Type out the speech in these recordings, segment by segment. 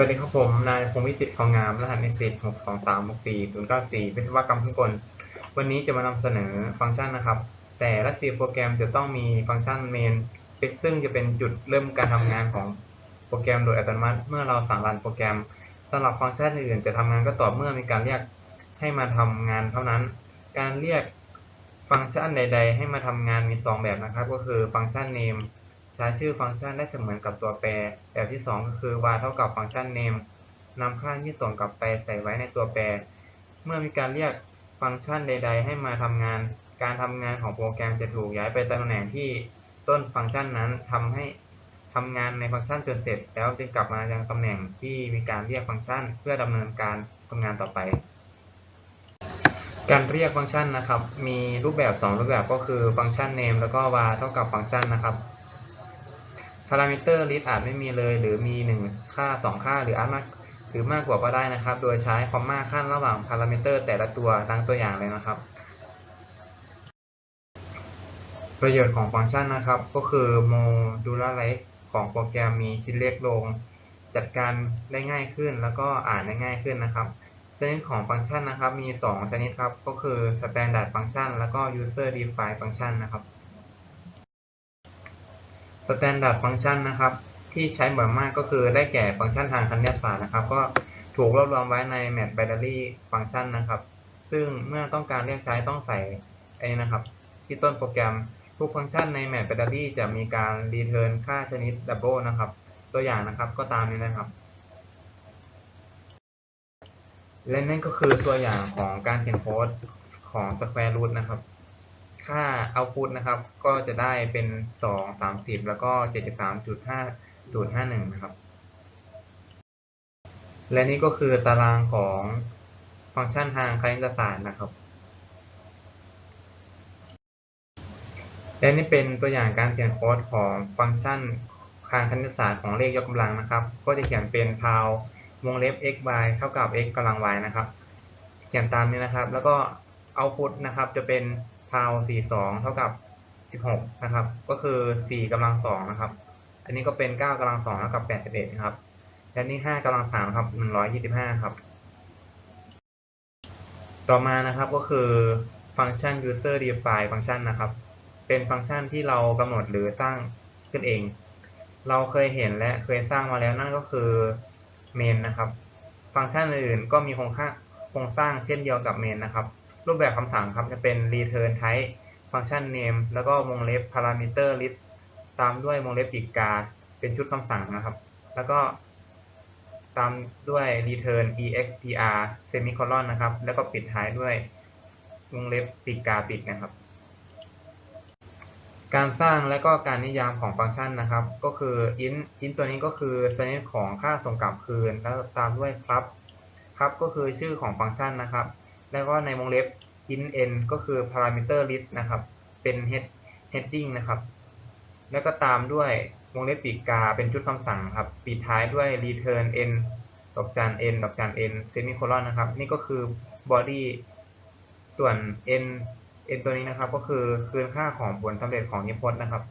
วัสดีครับผม นายพงวิจิตรทองงาม รหัสนิสิตหกสองสามหกสี่ศูนย์เก้าสี่วิศวกรรมเครื่องกล วันนี้จะมานำเสนอฟังก์ชันนะครับ แต่ละซีโปรแกรมจะต้องมีฟังก์ชันเมนซึ่งจะเป็นจุดเริ่มการทำงานของโปรแกรมโดยอัตโนมัติ เมื่อเราสั่งรันโปรแกรมสำหรับฟังก์ชันอื่นจะทำงานก็ต่อเมื่อมีการเรียกให้มาทำงานเท่านั้น การเรียกฟังก์ชันใด ๆ ให้มาทำงานมีสองแบบนะครับ ก็คือฟังก์ชัน name ใช้ชื่อฟังก์ชันได้เสมือนกับตัวแปร แบบที่ 2 ก็คือ var เท่ากับฟังก์ชัน name นำค่าที่ส่งกลับไปใส่ไว้ในตัวแปร เมื่อมีการเรียกฟังก์ชันใด ๆ ให้มาทำงาน การทำงานของโปรแกรมจะถูกย้ายไปตำแหน่งที่ต้นฟังก์ชันนั้นทำให้ทำงานในฟังก์ชันจนเสร็จ แล้วจึงกลับมายังตำแหน่งที่มีการเรียกฟังก์ชัน เพื่อดำเนินการทำงานต่อไป การเรียกฟังก์ชันนะครับ มีรูปแบบ 2 รูปแบบก็คือฟังก์ชัน name แล้วก็ var เท่ากับฟังก์ชันนะครับ พารามิเตอร์ list อาจไม่มีเลย หรือมี1ค่า 2 ค่าหรืออาจมากหรือมากกว่าก็ได้นะครับ โดยใช้คอมมาขั้นระหว่างพารามิเตอร์แต่ละตัวดังตัวอย่างเลยนะครับ ประโยชน์ของฟังก์ชันนะครับ ก็คือ modularize ของโปรแกรมมีชิ้นเล็กลง จัดการได้ง่ายขึ้นแล้วก็อ่านได้ง่ายขึ้นนะครับชนิดของฟังก์ชันนะครับ มี 2 ชนิดครับ ก็คือ standard function แล้วก็ user defined function นะครับ standard function นะครับ ที่ใช้บ่อยมากก็คือได้แก่ฟังก์ชันทางคณิตศาสตร์นะครับ ก็ถูกรวบรวมไว้ใน map binary function นะครับ ซึ่งเมื่อต้องการเรียกใช้ต้องใส่ไอ้นะครับ ที่ต้นโปรแกรมทุกฟังก์ชันใน map binary จะมีการ return ค่าชนิด double นะครับ ตัวอย่างนะครับก็ตามนี้นะครับและนั่นก็คือตัวอย่างของการเขียนโค้ดของ square root นะครับ ค่า output นะครับ ก็จะได้เป็น 2 30 แล้วก็ 73.5.51 นะครับ และนี่ก็คือตารางของฟังก์ชันทางคณิตศาสตร์นะครับ และนี่เป็นตัวอย่างการเขียนโค้ดของฟังก์ชันทางคณิตศาสตร์ของเลขยกกำลังนะครับ ก็จะเขียนเป็น p o w วงเล็บ x y เท่ากับ x กำลัง y นะครับ เขียนตามนี้นะครับ แล้วก็ output นะครับจะเป็น p o w 42เท่ากับ16นะครับ ก็คือ4กำลัง2นะครับ อันนี้ก็เป็น9กำลัง2เท่ากับ81นะครับ และนี่5กำลัง3ครับ125ครับ ต่อมานะครับก็คือฟังก์ชัน user define ฟังก์ชันนะครับ เป็นฟังก์ชันที่เรากำหนดหรือสร้างขึ้นเอง เราเคยเห็นและเคยสร้างมาแล้วนั่นก็คือ main นะครับ ฟังก์ชันอื่นก็มีโครงค่าโครงสร้างเช่นเดียวกับ main นะครับ รูปแบบคำสั่งครับจะเป็น return type ฟังก์ชัน name แล้วก็วงเล็บ parameter list ตามด้วยวงเล็บปีกกา เป็นชุดคำสั่งนะครับ แล้วก็ตามด้วย return expr semicolon นะครับ แล้วก็ปิดท้ายด้วยวงเล็บปีกกาปิดนะครับ การสร้างและก็การนิยามของฟังก์ชันนะครับ ก็คือ int int ตัวนี้ก็คือชนิดของค่าส่งกลับคืน แล้วตามด้วยครับ ครับก็คือชื่อของฟังก์ชันนะครับ แล้วก็ในวงเล็บ int n ก็คือ parameter list นะครับ เป็น head heading นะครับ แล้วก็ตามด้วยวงเล็บปีกกาเป็นชุดคำสั่งครับ ปิดท้ายด้วย return n ดอกจัน n ดอกจัน n semicolon นะครับ นี่ก็คือ body ส่วน n n ตัวนี้นะครับ ก็คือคืนค่าของผลสำเร็จของนิพจน์นะครับ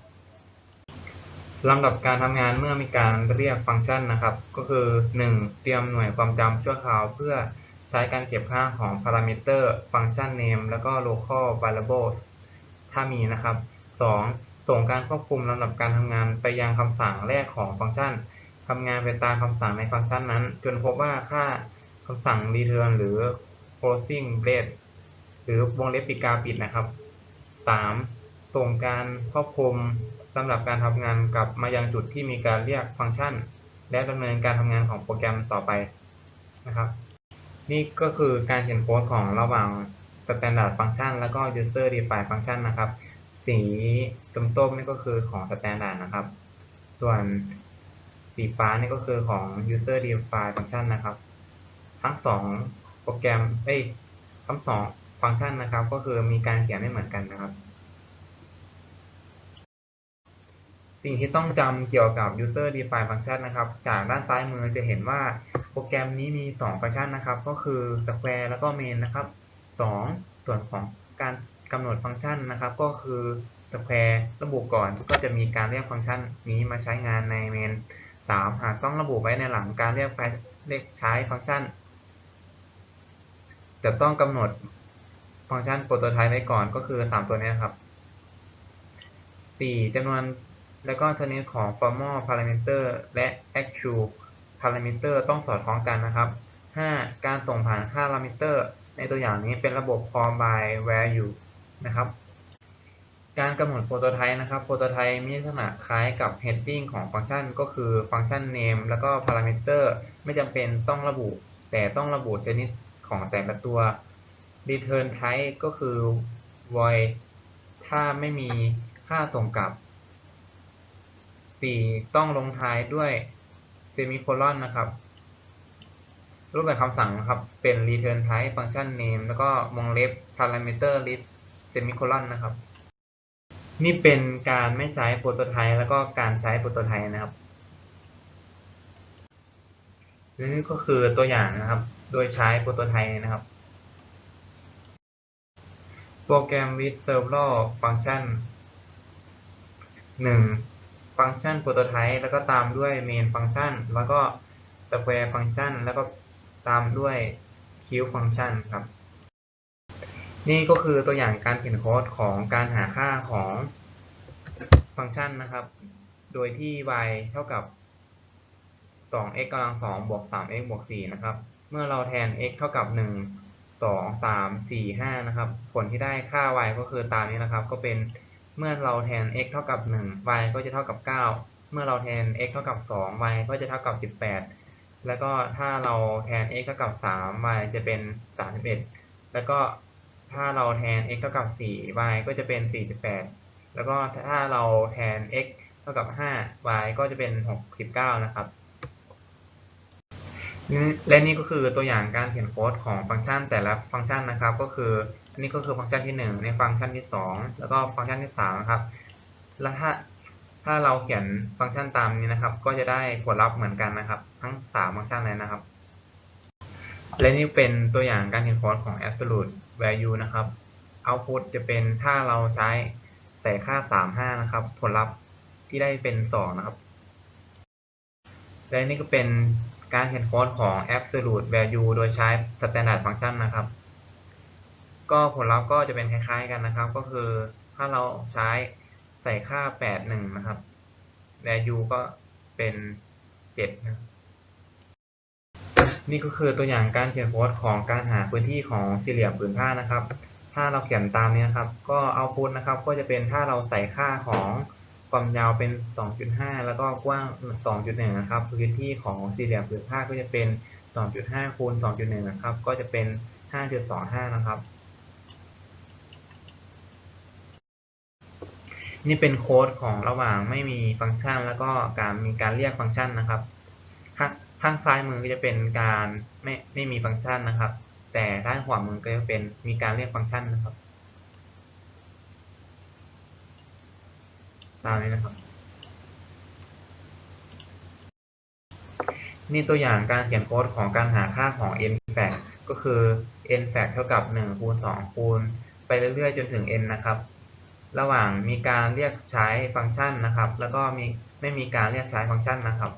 ลำดับการทำงานเมื่อมีการเรียกฟังก์ชันนะครับ ก็คือ 1. เตรียมหน่วยความจำชั่วคราวเพื่อ ช้การเก็บค่าของ parameter ฟังก์ชัน name แล้วก็ local variable ถ้ามีนะครับ 2. ส่งการควบคุมลำดับการทำงานไปยังคำสั่งแรกของฟังก์ชันทำงานไปตามคำสั่งในฟังก์ชันนั้น จนพบว่าค่าคำสั่ง return หรือ closing brace หรือวงเล็บปิดกาปิดนะครับ 3. ส่งการควบคุมสำหรับการทำงานกลับมายังจุดที่มีการเรียกฟังก์ชัน และดำเนินการทำงานของโปรแกรมต่อไปนะครับ นี่ก็คือการเขียนโค้ดของระหว่าง standard function แล้วก็ user define function นะครับ สีต้มๆนี่ก็คือของ standard นะครับ ส่วนสีฟ้านี่ก็คือของ user define function นะครับ ทั้งสองโปรแกรมเอ้ยทั้งสองฟังก์ชันนะครับ ก็คือมีการเขียนไม่เหมือนกันนะครับ สิ่งที่ต้องจำเกี่ยวกับ user define function นะครับ จากด้านซ้ายมือจะเห็นว่าโปรแกรมนี้มี 2 ฟังก์ชันนะครับ ก็คือ square แล้วก็ main นะครับ 2 ส่วนของการกำหนดฟังก์ชันนะครับ ก็คือ square ระบุก่อนก็จะมีการเรียกฟังก์ชันนี้มาใช้งานใน main สามหากต้องระบุไว้ในหลังการเรียกไฟเรียกใช้ฟังก์ชัน จะต้องกำหนดฟังก์ชันโปรโตไทป์ไว้ก่อนก็คือสามตัวนี้นครับสี่จำนวน แล้วก็ชนิดของ formal parameter และ actual parameter ต้องสอดคล้องกันนะครับห้าการส่งผ่านค่า parameter ในตัวอย่างนี้เป็นระบบ form by value นะครับ การกำหนดโปรโตไทป์นะครับ โปรโตไทป์มีลักษณะคล้ายกับ heading ของฟังก์ชัน ก็คือฟังก์ชัน name แล้วก็ parameter ไม่จำเป็นต้องระบุ แต่ต้องระบุชนิดของแต่ละตัว return type ก็คือ void ถ้าไม่มีค่าส่งกลับ 4ต้องลงท้ายด้วย semicolon นะครับ รูปแบบคำสั่งนะครับ เป็น return type function name แล้วก็วงเล็บ parameter list semicolon นะครับ นี่เป็นการไม่ใช้โปรโตไทป์แล้วก็การใช้โปรโตไทป์นะครับและนี่ก็คือตัวอย่างนะครับ โดยใช้โปรโตไทป์นะครับ โปรแกรม with several function หนึ่ง ฟังก์ชันโปรโตไทป์แล้วก็ตามด้วย main function แล้วก็ square function แล้วก็ตามด้วย cube function ครับ นี่ก็คือตัวอย่างการเขียนโค้ดของการหาค่าของฟังก์ชันนะครับ โดยที่ y เท่ากับ 2x กำลัง2บวก 3x บวก 4 นะครับ เมื่อเราแทน x เท่ากับ 1 2 3 4 5 นะครับ ผลที่ได้ค่า y ก็คือตามนี้นะครับ ก็เป็น เมื่อเราแทน x เท่ากับ 1 y ก็จะเท่ากับ 9 เมื่อเราแทน x เท่ากับ 2 y ก็จะเท่ากับ 18 แล้วก็ถ้าเราแทน x เท่ากับ 3 y จะเป็น 31 แล้วก็ถ้าเราแทน x เท่ากับ4 y ก็จะเป็น 48 แล้วก็ถ้าเราแทน x เท่ากับ5 y ก็จะเป็น 69 นะครับ และนี่ก็คือตัวอย่างการเขียนโค้ดของฟังก์ชันแต่ละฟังก์ชันนะครับก็คือ อันนี้ก็คือฟังก์ชันที่ 1 ในฟังก์ชันที่ 2 แล้วก็ฟังก์ชันที่3นะครับ แล้วถ้าถ้าเราเขียนฟังก์ชันตามนี้นะครับ ก็จะได้ผลลัพธ์เหมือนกันนะครับ ทั้ง 3 ฟังก์ชันเลยนะครับ และนี่เป็นตัวอย่างการเขียนโค้ดของ absolute value นะครับ output จะเป็นถ้าเราใช้ใส่ค่า 35 นะครับ ผลลัพธ์ที่ได้เป็น 2 นะครับ และนี่ก็เป็นการเขียนโค้ดของ absolute value โดยใช้ standard function นะครับ ก็ผลลัพธ์ก็จะเป็นคล้ายๆกันนะครับ ก็คือถ้าเราใช้ใส่ค่า 81 นะครับ value ก็เป็น 7 นะ นี่ก็คือตัวอย่างการเขียนโค้ดของการหาพื้นที่ของสี่เหลี่ยมผืนผ้านะครับ ถ้าเราเขียนตามนี้นะครับ ก็เอาพุทนะครับ ก็จะเป็นถ้าเราใส่ค่าของความยาวเป็น 2.5 แล้วก็กว้าง 2.1 นะครับ พื้นที่ของสี่เหลี่ยมผืนผ้าก็จะเป็น 2.5 คูณ 2.1 นะครับ ก็จะเป็น 5.25 นะครับ นี่เป็นโค้ดของระหว่างไม่มีฟังก์ชัน แล้วก็การมีการเรียกฟังก์ชันนะครับข้างข้างซ้ายมือก็จะเป็นการไม่ไม่มีฟังก์ชันนะครับ แต่ด้านขวามือก็จะเป็นมีการเรียกฟังก์ชันนะครับตามนี้นะครับ นี่ตัวอย่างการเขียนโค้ดของการหาค่าของ n fact ก็คือ n fact เท่ากับ1คูณ2คูณไปเรื่อยๆ จนถึง n นะครับ ระหว่างมีการเรียกใช้ฟังก์ชันนะครับ แล้วก็มีไม่มีการเรียกใช้ฟังก์ชันนะครับ